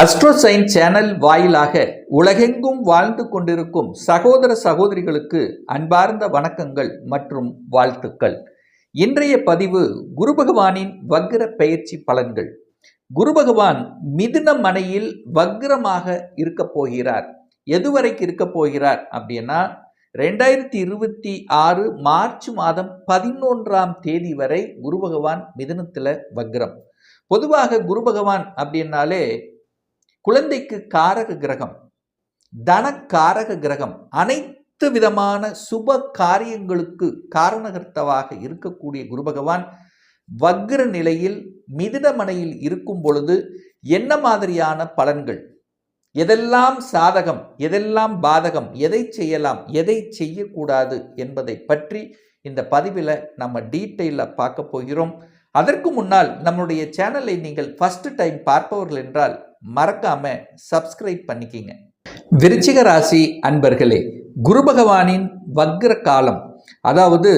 அஸ்ட்ரோசைன் channel வாயிலாக உலகெங்கும் வாழ்ந்து கொண்டிருக்கும் சகோதர சகோதரிகளுக்கு அன்பார்ந்த வணக்கங்கள் மற்றும் வாழ்த்துக்கள். இன்றைய பதிவு குரு பகவானின் வக்ர பெயர்ச்சி பலன்கள். குரு பகவான் மிதுன மனையில் வக்ரமாக இருக்கப் போகிறார். எதுவரைக்கு இருக்கப் போகிறார் அப்படின்னா ரெண்டாயிரத்தி இருபத்தி ஆறு மார்ச் மாதம் பதினொன்றாம் தேதி வரை குரு பகவான் மிதுனத்தில் வக்ரம். பொதுவாக குரு பகவான் அப்படின்னாலே குழந்தைக்கு காரக கிரகம் தனக்காரக கிரகம் அனைத்து விதமான சுப காரியங்களுக்கு காரணகர்த்தவாக இருக்கக்கூடிய குரு பகவான் வக்ர நிலையில் மிதிடமனையில் இருக்கும் பொழுது என்ன மாதிரியான பலன்கள்? எதெல்லாம் சாதகம் எதெல்லாம் பாதகம் எதை செய்யலாம் எதை செய்யக்கூடாது என்பதை பற்றி இந்த பதிவில் நம்ம டீட்டெயிலில் பார்க்க போகிறோம். அதற்கு முன்னால் நம்முடைய சேனலை நீங்கள் ஃபஸ்ட்டு டைம் பார்ப்பவர்கள் என்றால் மறக்காம சப்ஸ்கிரைப் பண்ணிக்கிங்க. விருச்சிக ராசி அன்பர்களே குரு பகவானின் வக்ர காலம் அதாவது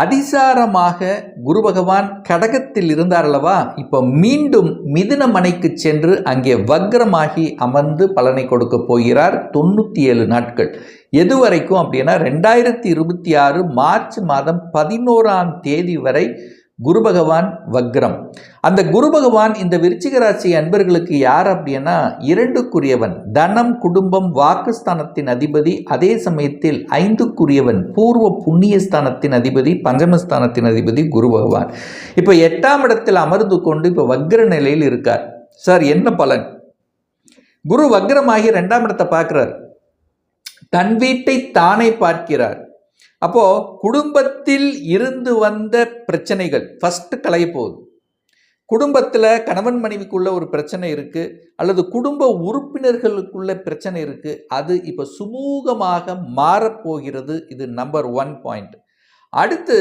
அதிசாரமாக குரு பகவான் கடகத்தில் இருந்தார் அல்லவா? இப்போ மீண்டும் மிதுன மனைக்கு சென்று அங்கே வக்ரமாகி அமர்ந்து பலனை கொடுக்க போகிறார் தொண்ணூற்றி ஏழு நாட்கள். எது வரைக்கும் அப்படின்னா ரெண்டாயிரத்தி இருபத்தி ஆறு மார்ச் மாதம் பதினோராம் தேதி வரை குரு பகவான் வக்ரம். அந்த குரு பகவான் இந்த விருச்சிக ராசி அன்பர்களுக்கு யார் அப்படின்னா இரண்டுக்குரியவன் தனம் குடும்பம் வாக்குஸ்தானத்தின் அதிபதி அதே சமயத்தில் ஐந்துக்குரியவன் பூர்வ புண்ணியஸ்தானத்தின் அதிபதி பஞ்சமஸ்தானத்தின் அதிபதி குரு பகவான். இப்போ எட்டாம் இடத்தில் அமர்ந்து கொண்டு இப்போ வக்ர நிலையில் இருக்கார். சார் என்ன பலன்? குரு வக்ரமாகி ரெண்டாம் இடத்தை பார்க்குறார். தன் வீட்டை தானே பார்க்கிறார். அப்போ குடும்பத்தில் இருந்து வந்த பிரச்சனைகள் ஃபஸ்ட்டு களைய போகுது. குடும்பத்தில் கணவன் மனைவிக்குள்ள ஒரு பிரச்சனை இருக்குது அல்லது குடும்ப உறுப்பினர்களுக்குள்ள பிரச்சனை இருக்குது அது இப்போ சுமூகமாக மாறப்போகிறது இது நம்பர் ஒன் பாயிண்ட் அடுத்து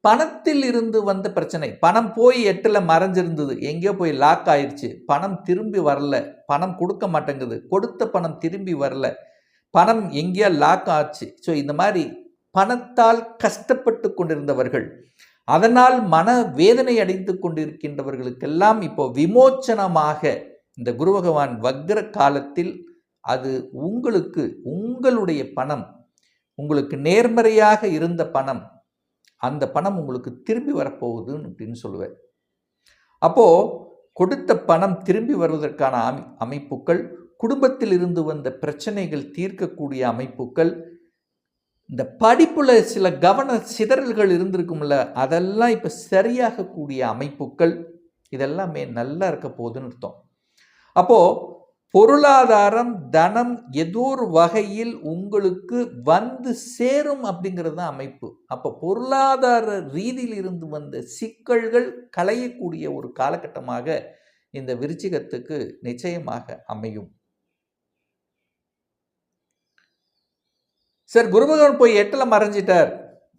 பணத்தில் இருந்து வந்த பிரச்சனை பணம் போய் எட்டில் மறைஞ்சிருந்தது எங்கேயோ போய் லாக் ஆயிடுச்சு பணம் திரும்பி வரல பணம் கொடுக்க மாட்டேங்குது கொடுத்த பணம் திரும்பி வரல பணம் எங்கேயோ லாக் ஆச்சு. ஸோ இந்த மாதிரி பணத்தால் கஷ்டப்பட்டு கொண்டிருந்தவர்கள் அதனால் மன வேதனை அடைந்து கொண்டிருக்கின்றவர்களுக்கெல்லாம் இப்போ விமோச்சனமாக இந்த குரு பகவான் வக்ர காலத்தில் அது உங்களுக்கு உங்களுடைய பணம் உங்களுக்கு நேர்மறையாக இருந்த பணம் அந்த பணம் உங்களுக்கு திரும்பி வரப்போகுதுன்னு அப்படின்னு சொல்லுவேன். அப்போது கொடுத்த பணம் திரும்பி வருவதற்கான அமை அமைப்புகள் குடும்பத்தில் இருந்து வந்த பிரச்சனைகள் தீர்க்கக்கூடிய அமைப்புகள் இந்த படிப்பில் சில கவன சிதறல்கள் இருந்திருக்கும்ல அதெல்லாம் இப்போ சரியாகக்கூடிய அமைப்புகள் இதெல்லாமே நல்லா இருக்க போகுதுன்னு அர்த்தம். அப்போது பொருளாதாரம் தனம் ஏதோ ஒரு வகையில் உங்களுக்கு வந்து சேரும் அப்படிங்கிறது தான் அமைப்பு. அப்போ பொருளாதார ரீதியில் இருந்து வந்த சிக்கல்கள் களையக்கூடிய ஒரு காலகட்டமாக இந்த விருச்சிகத்துக்கு நிச்சயமாக அமையும். சார் குருபகவான் போய் எட்டில் மறைஞ்சிட்டார்.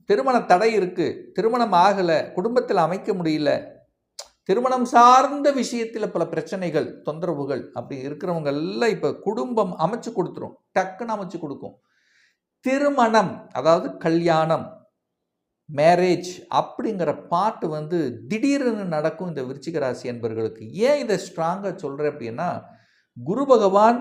திருமண தடை இருக்குது திருமணம் ஆகலை. குடும்பத்தில் அமைக்க முடியல. திருமணம் சார்ந்த விஷயத்தில் பல பிரச்சனைகள் தொந்தரவுகள் அப்படி இருக்கிறவங்க எல்லாம் இப்போ குடும்பம் அமைச்சு கொடுத்துரும். டக்குன்னு அமைச்சு கொடுக்கும். திருமணம் அதாவது கல்யாணம் மேரேஜ் அப்படிங்கிற பாட்டு வந்து திடீர்னு நடக்கும் இந்த விருச்சிக ராசி என்பர்களுக்கு ஏன் இதை ஸ்ட்ராங்காக சொல்கிறேன் அப்படின்னா குரு பகவான்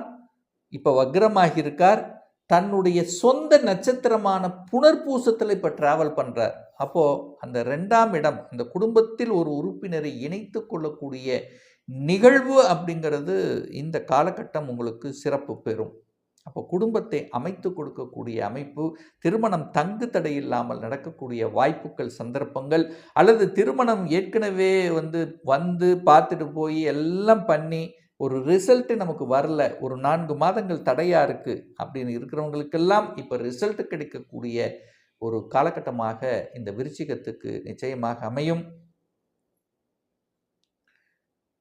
இப்போ வக்ரமாகி இருக்கார். தன்னுடைய சொந்த நட்சத்திரமான புனர்பூசத்தில் இப்போ ட்ராவல் பண்ணுறார் அப்போது அந்த ரெண்டாம் இடம் அந்த குடும்பத்தில் ஒரு உறுப்பினரை இணைத்து கொள்ளக்கூடிய நிகழ்வு அப்படிங்கிறது இந்த காலகட்டம் உங்களுக்கு சிறப்பு பெறும். அப்போ குடும்பத்தை அமைத்து கொடுக்கக்கூடிய அமைப்பு திருமணம் தங்கு தடை இல்லாமல் நடக்கக்கூடிய வாய்ப்புகள் சந்தர்ப்பங்கள் அல்லது திருமணம் ஏற்கனவே வந்து வந்து பார்த்துட்டு போய் எல்லாம் பண்ணி ஒரு ரிசல்ட்டு நமக்கு வரல ஒரு நான்கு மாதங்கள் தடையாக இருக்குது அப்படின்னு இருக்கிறவங்களுக்கெல்லாம் இப்போ ரிசல்ட் கிடைக்கக்கூடிய ஒரு காலகட்டமாக இந்த விருச்சிகத்துக்கு நிச்சயமாக அமையும்.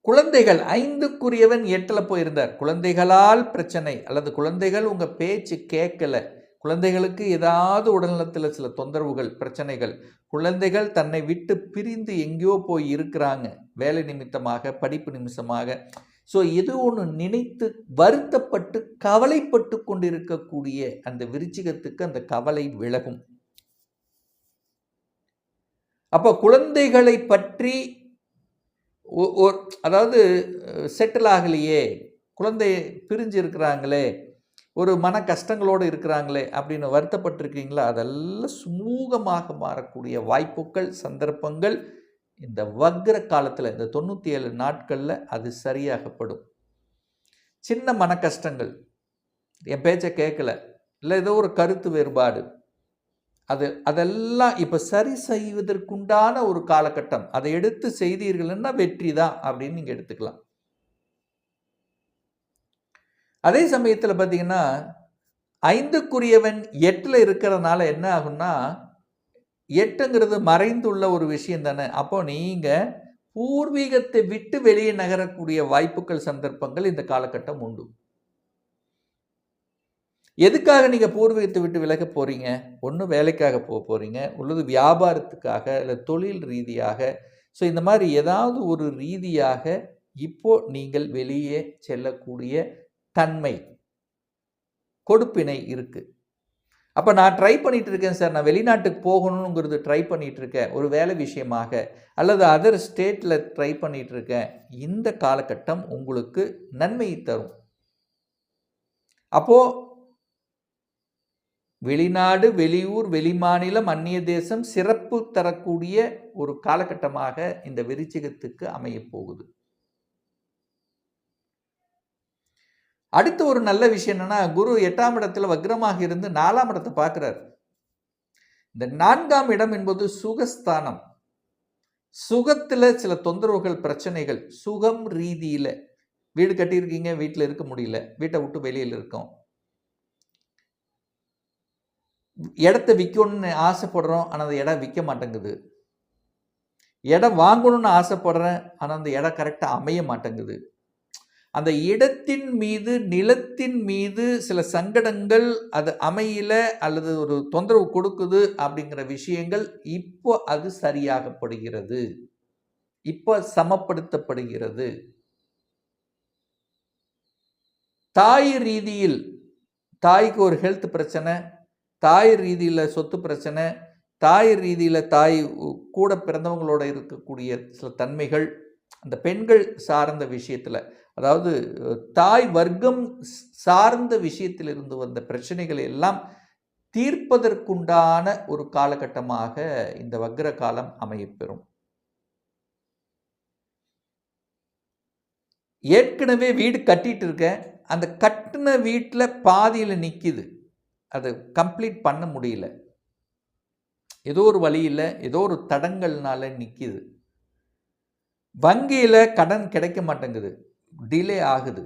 குழந்தைகள் ஐந்துக்குரியவன் எட்டில் போயிருந்தார். குழந்தைகளால் பிரச்சனை அல்லது குழந்தைகள் உங்கள் பேச்சு கேட்கல. குழந்தைகளுக்கு ஏதாவது உடல்நலத்தில் சில தொந்தரவுகள் பிரச்சனைகள். குழந்தைகள் தன்னை விட்டு பிரிந்து எங்கேயோ போய் இருக்கிறாங்க. வேலை நிமித்தமாக படிப்பு நிமித்தமாக. ஸோ எது ஒன்று நினைத்து வருத்தப்பட்டு கவலைப்பட்டு கொண்டிருக்கக்கூடிய அந்த விருச்சிகத்துக்கு அந்த கவலை விலகும். அப்போ குழந்தைகளை பற்றி ஒரு அதாவது செட்டில் ஆகலையே குழந்தை பிரிஞ்சு இருக்கிறாங்களே ஒரு மன கஷ்டங்களோடு இருக்கிறாங்களே அப்படின்னு வருத்தப்பட்டிருக்கீங்களா? அதெல்லாம் சுமூகமாக மாறக்கூடிய வாய்ப்புகள் சந்தர்ப்பங்கள் இந்த வக்ர காலத்தில் இந்த தொண்ணூற்றி ஏழு நாட்களில் அது சரியாகப்படும். சின்ன மன கஷ்டங்கள் என் பேச்சை கேட்கல இல்லை ஏதோ ஒரு கருத்து வேறுபாடு. அது அதெல்லாம் இப்போ சரி செய்வதற்குண்டான ஒரு காலகட்டம். அதை எடுத்து செய்தீர்கள்னா வெற்றி தான் அப்படின்னு நீங்கள் எடுத்துக்கலாம். அதே சமயத்தில் பார்த்தீங்கன்னா ஐந்துக்குரியவன் எட்டில் இருக்கிறதுனால என்ன ஆகும்னா எட்டுங்கிறது மறைந்துள்ள ஒரு விஷயம் தானே? அப்போ நீங்கள் பூர்வீகத்தை விட்டு வெளியே நகரக்கூடிய வாய்ப்புகள் சந்தர்ப்பங்கள் இந்த காலகட்டம் உண்டு. எதுக்காக நீங்கள் பூர்வீகத்தை விட்டு விலக போகிறீங்க ஒன்று வேலைக்காக போக போகிறீங்க உள்ளது வியாபாரத்துக்காக இல்லை தொழில் ரீதியாக. ஸோ இந்த மாதிரி ஏதாவது ஒரு ரீதியாக இப்போ நீங்கள் வெளியே செல்லக்கூடிய தன்மை கொடுப்பினை இருக்குது அப்போ நான் ட்ரை பண்ணிகிட்டு இருக்கேன் சார் நான் வெளிநாட்டுக்கு போகணுங்கிறது ட்ரை பண்ணிகிட்டு இருக்கேன் ஒரு வேலை விஷயமாக. அல்லது அதர் ஸ்டேட்டில் ட்ரை பண்ணிகிட்டு இருக்கேன் இந்த காலகட்டம் உங்களுக்கு நன்மையை தரும். அப்போது வெளிநாடு வெளியூர் வெளிமாநிலம் அந்நிய தேசம் சிறப்பு தரக்கூடிய ஒரு காலகட்டமாக இந்த விருச்சிகத்துக்கு அமையப் போகுது அடுத்து ஒரு நல்ல விஷயம் என்னன்னா குரு எட்டாம் இடத்துல வக்ரமாக இருந்து நாலாம் இடத்தை பார்க்கிறார். இந்த நான்காம் இடம் என்பது சுகஸ்தானம். சுகத்தில் சில தொந்தரவுகள் பிரச்சனைகள் சுகம் ரீதியில். வீடு கட்டியிருக்கீங்க வீட்டில் இருக்க முடியல வீட்டை விட்டு வெளியில் இருக்கோம். இடத்த விற்கணும்னு ஆசைப்படுறோம் ஆனால் அந்த இடம் விற்க மாட்டேங்குது. இடம் வாங்கணும்னு ஆசைப்படுறேன் ஆனால் அந்த இடம் கரெக்டாக அமைய மாட்டேங்குது. அந்த இடத்தின் மீது நிலத்தின் மீது சில சங்கடங்கள் அது அமையல அல்லது ஒரு தொந்தரவு கொடுக்குது அப்படிங்கிற விஷயங்கள் இப்போ அது சரியாகப்படுகிறது. இப்போ சமப்படுத்தப்படுகிறது. தாய் ரீதியில் தாய்க்கு ஒரு ஹெல்த் பிரச்சனை தாய் ரீதியில் சொத்து பிரச்சனை தாய் ரீதியில் தாய் கூட பிறந்தவங்களோட இருக்கக்கூடிய சில தன்மைகள் அந்த பெண்கள் சார்ந்த விஷயத்தில் அதாவது தாய் வர்க்கம் சார்ந்த விஷயத்தில் இருந்து வந்த பிரச்சனைகளை எல்லாம் தீர்ப்பதற்குண்டான ஒரு காலகட்டமாக இந்த வக்ர காலம் அமையப்பெறும். ஏற்கனவே வீடு கட்டிட்டு இருக்கேன். அந்த கட்டின வீட்டில் பாதியில் நிற்கிது அதை கம்ப்ளீட் பண்ண முடியல. ஏதோ ஒரு வழியில் ஏதோ ஒரு தடங்கள்னால நிற்கிது வங்கியில் கடன் கிடைக்க மாட்டேங்குது. டிலே ஆகுது.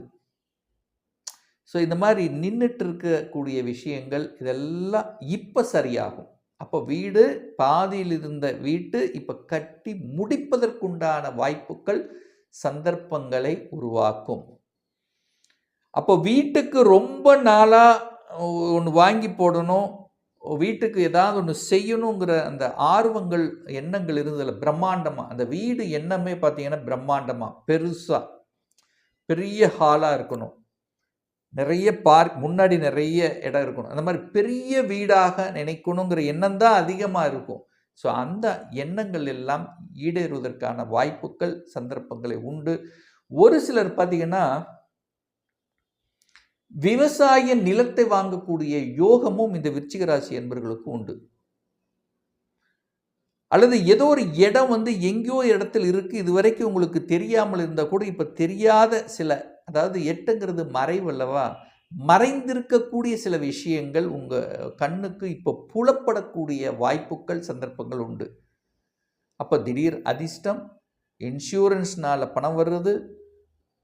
ஸோ இந்த மாதிரி நின்றுட்டு இருக்கக்கூடிய விஷயங்கள் இதெல்லாம் இப்போ சரியாகும். அப்போ வீடு பாதியில் இருந்த வீட்டு இப்போ கட்டி முடிப்பதற்குண்டான வாய்ப்புகள் சந்தர்ப்பங்களை உருவாக்கும். அப்போ வீட்டுக்கு ரொம்ப நாளாக ஒன்று வாங்கி போடணும். வீட்டுக்கு ஏதாவது ஒன்று செய்யணுங்கிற அந்த ஆர்வங்கள் எண்ணங்கள் இருந்ததில் பிரம்மாண்டமாக அந்த வீடு எண்ணமே பார்த்தீங்கன்னா பிரம்மாண்டமாக பெருசாக பெரிய ஹாலாக இருக்கணும். நிறைய பார்க் முன்னாடி நிறைய இடம் இருக்கணும். அந்த மாதிரி பெரிய வீடாக நினைக்கணுங்கிற எண்ணம் தான் அதிகமாக இருக்கும். ஸோ அந்த எண்ணங்கள் எல்லாம் ஈடேறுவதற்கான வாய்ப்புகள் சந்தர்ப்பங்களை உண்டு. ஒரு சிலர் பார்த்தீங்கன்னா விவசாய நிலத்தை வாங்கக்கூடிய யோகமும் இந்த விருச்சிக ராசி என்பர்களுக்கு உண்டு. அல்லது ஏதோ ஒரு இடம் வந்து எங்கேயோ இடத்தில் இருக்குது இது வரைக்கும் உங்களுக்கு தெரியாமல் இருந்தால் கூட இப்போ தெரியாத சில அதாவது எட்டுங்கிறது மறைவு அல்லவா? மறைந்திருக்கக்கூடிய சில விஷயங்கள் உங்கள் கண்ணுக்கு இப்போ புலப்படக்கூடிய வாய்ப்புகள் சந்தர்ப்பங்கள் உண்டு. அப்போ திடீர் அதிர்ஷ்டம் இன்சூரன்ஸ்னால் பணம் வர்றது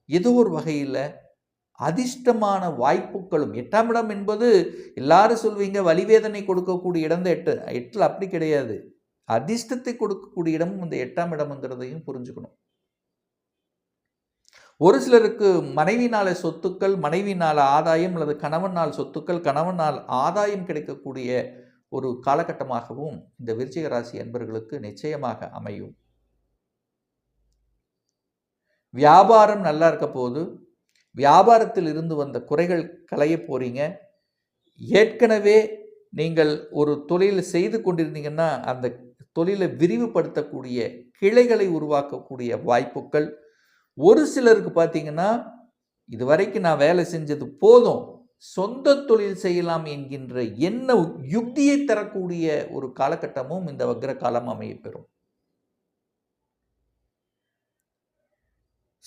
ஏதோ ஒரு வகையில் அதிர்ஷ்டமான வாய்ப்புகளும் எட்டாம் இடம் என்பது எல்லாரும் சொல்வீங்க வலிவேதனை கொடுக்கக்கூடிய இடம் எட்டு. எட்டில் அப்படி கிடையாது. அதிர்ஷ்டத்தை கொடுக்கக்கூடிய இடமும் இந்த எட்டாம் இடம்ங்கிறதையும் புரிஞ்சுக்கணும். ஒரு சிலருக்கு மனைவினால சொத்துக்கள் மனைவினால ஆதாயம் அல்லது கணவனால் சொத்துக்கள் கணவனால் ஆதாயம் கிடைக்கக்கூடிய ஒரு காலகட்டமாகவும் இந்த விருச்சிக ராசி என்பர்களுக்கு நிச்சயமாக அமையும். வியாபாரம் நல்லா இருக்க போது வியாபாரத்தில் இருந்து வந்த குறைகள் களைய போகிறீங்க ஏற்கனவே நீங்கள் ஒரு தொழில் செய்து கொண்டிருந்தீங்கன்னா அந்த தொழிலை விரிவுபடுத்தக்கூடிய கிளைகளை உருவாக்கக்கூடிய வாய்ப்புகள். ஒரு சிலருக்கு பார்த்தீங்கன்னா இதுவரைக்கும் நான் வேலை செஞ்சது போதும் சொந்த தொழில் செய்யலாம் என்கின்ற என்ன யுக்தியை தரக்கூடிய ஒரு காலகட்டமும் இந்த வக்ர காலம் அமையப்பெறும்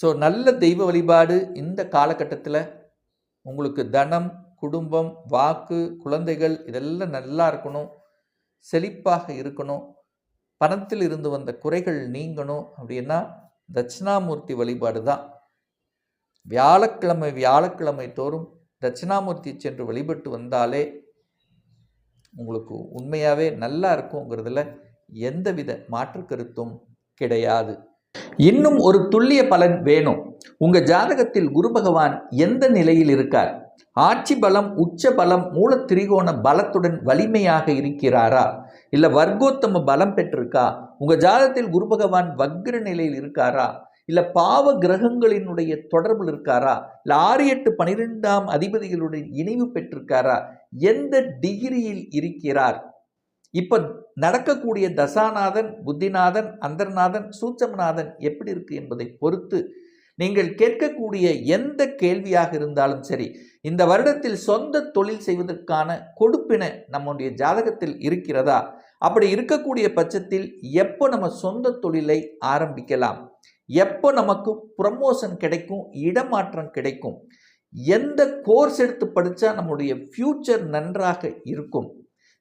ஸோ நல்ல தெய்வ வழிபாடு இந்த காலகட்டத்தில் உங்களுக்கு தனம் குடும்பம் வாக்கு குழந்தைகள் இதெல்லாம் நல்லா இருக்கணும். செழிப்பாக இருக்கணும். பணத்தில் இருந்து வந்த குறைகள் நீங்கணும். அப்படின்னா தட்சிணாமூர்த்தி வழிபாடு தான். வியாழக்கிழமை வியாழக்கிழமை தோறும் தட்சிணாமூர்த்தி சென்று வழிபட்டு வந்தாலே உங்களுக்கு உண்மையாகவே நல்லா இருக்குங்கிறதுல எந்தவித மாற்று கருத்தும் கிடையாது. இன்னும் ஒரு துல்லிய பலன் வேணும். உங்கள் ஜாதகத்தில் குரு பகவான் எந்த நிலையில் இருக்கார்? ஆட்சி பலம் உச்ச பலம் மூல திரிகோண பலத்துடன் வலிமையாக இருக்கிறாரா? இல்லை வர்க்கோத்தம பலம் பெற்றிருக்கா? உங்கள் ஜாதகத்தில் குரு பகவான் வக்ர நிலையில் இருக்காரா? இல்லை பாவ கிரகங்களினுடைய தொடர்பில் இருக்காரா? இல்லை ஆறு எட்டு பனிரெண்டாம் அதிபதிகளுடைய இணைவு பெற்றிருக்காரா? எந்த டிகிரியில் இருக்கிறார்? இப்போ நடக்கக்கூடிய தசாநாதன் புத்திநாதன் அந்தர்நாதன் சூச்சமநாதன் எப்படி இருக்கு என்பதை பொறுத்து நீங்கள் கேட்கக்கூடிய எந்த கேள்வியாக இருந்தாலும் சரி இந்த வருடத்தில் சொந்த தொழில் செய்வதற்கான கொடுப்பின நம்முடைய ஜாதகத்தில் இருக்கிறதா? அப்படி இருக்கக்கூடிய பட்சத்தில் எப்போ நம்ம சொந்த தொழிலை ஆரம்பிக்கலாம்? எப்போ நமக்கு ப்ரமோஷன் கிடைக்கும் இடமாற்றம் கிடைக்கும்? எந்த கோர்ஸ் எடுத்து படித்தா நம்முடைய ஃப்யூச்சர் நன்றாக இருக்கும்?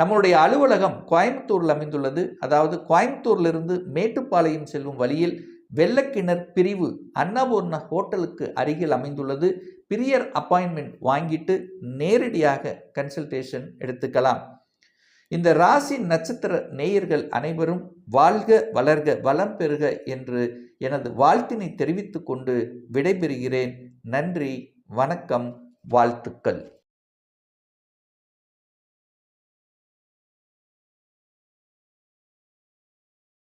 நம்மளுடைய அலுவலகம் கோயம்புத்தூரில் அமைந்துள்ளது. அதாவது கோயம்புத்தூரிலிருந்து மேட்டுப்பாளையம் செல்லும் வழியில் வெள்ளக்கிணர் பிரிவு அன்னபூர்ண ஹோட்டலுக்கு அருகில் அமைந்துள்ளது. பிரியர் அப்பாயின்மெண்ட் வாங்கிட்டு நேரடியாக கன்சல்டேஷன் எடுத்துக்கலாம். இந்த ராசி நட்சத்திர நேயர்கள் அனைவரும் வாழ்க வளர்க வளம் பெறுக என்று எனது வாழ்த்தினை தெரிவித்துக்கொண்டு விடைபெறுகிறேன். நன்றி வணக்கம் வாழ்த்துக்கள்.